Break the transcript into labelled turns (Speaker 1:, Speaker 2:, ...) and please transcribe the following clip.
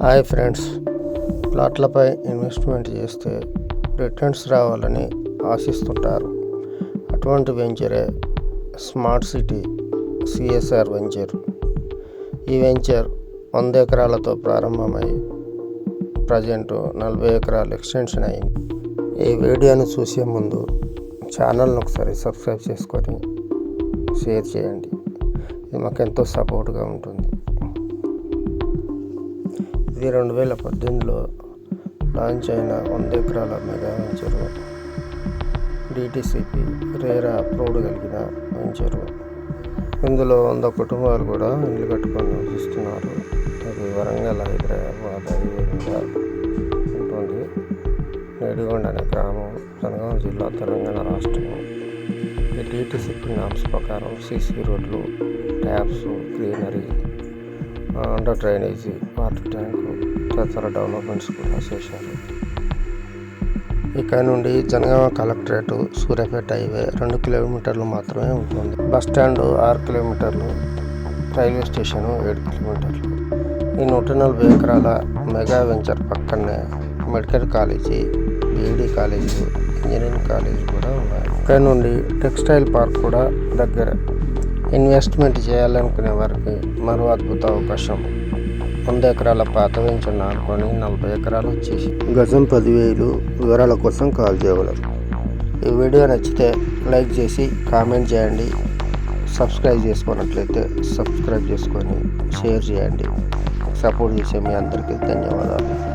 Speaker 1: Hi friends. ప్లాట్లపై investment చేస్తే returns రావాలని ఆశిస్తుంటారు. అటువంటి వెంచరే స్మార్ట్ సిటీ సిఎస్ఆర్ వెంచర్. ఈ వెంచర్ వంద ఎకరాలతో ప్రారంభమై ప్రజెంట్ నలభై ఎకరాలు ఎక్స్టెన్షన్ అయింది. ఈ వీడియోను చూసే ముందు ఛానల్ను ఒకసారి సబ్స్క్రైబ్ చేసుకొని షేర్ చేయండి. ఇది మాకు ఎంతో సపోర్ట్గా ఉంటుంది. ఇది రెండు వేల పద్దెనిమిదిలో లాంచ్ అయిన వంద ఎకరాల mega venture DTCP RERA approved కలిగిన వెంచరు ఇందులో వంద కుటుంబాలు కూడా ఇల్లు కట్టుకొని నివసిస్తున్నారు. ఇది వరంగల్ హైదరాబాద్ ఉంటుంది. నేడిగొండ అనే గ్రామం జనగాం జిల్లా తెలంగాణ రాష్ట్రం. ఈ డిటిసిపి నామ్స్ ప్రకారం సీసీ రోడ్లు taps greenery under drainage water tank తదితర డెవలప్మెంట్స్ కూడా చేశారు. ఇక్కడ నుండి జనగామ కలెక్టరేట్ సూర్యాపేట హైవే రెండు కిలోమీటర్లు మాత్రమే ఉంటుంది. బస్ స్టాండ్ ఆరు కిలోమీటర్లు రైల్వే స్టేషన్ ఏడు కిలోమీటర్లు. ఈ నూట నలభై ఎకరాల మెగా వెంచర్ పక్కనే medical college BEd college engineering college కూడా ఉన్నాయి. ఇక్కడ నుండి టెక్స్టైల్ పార్క్ కూడా దగ్గర. ఇన్వెస్ట్మెంట్ చేయాలనుకునే వారికి మరో అద్భుత అవకాశం. వంద ఎకరాల పాత వెంచర్ నాటుకొని నలభై ఎకరాలు వచ్చేసి. గజం పదివేలు వివరాల కోసం కాల్ చేయగలరు. ఈ వీడియో నచ్చితే లైక్ చేసి కామెంట్ చేయండి. సబ్స్క్రైబ్ చేసుకున్నట్లయితే సబ్స్క్రైబ్ చేసుకొని షేర్ చేయండి. సపోర్ట్ చేసే మీ అందరికీ ధన్యవాదాలు.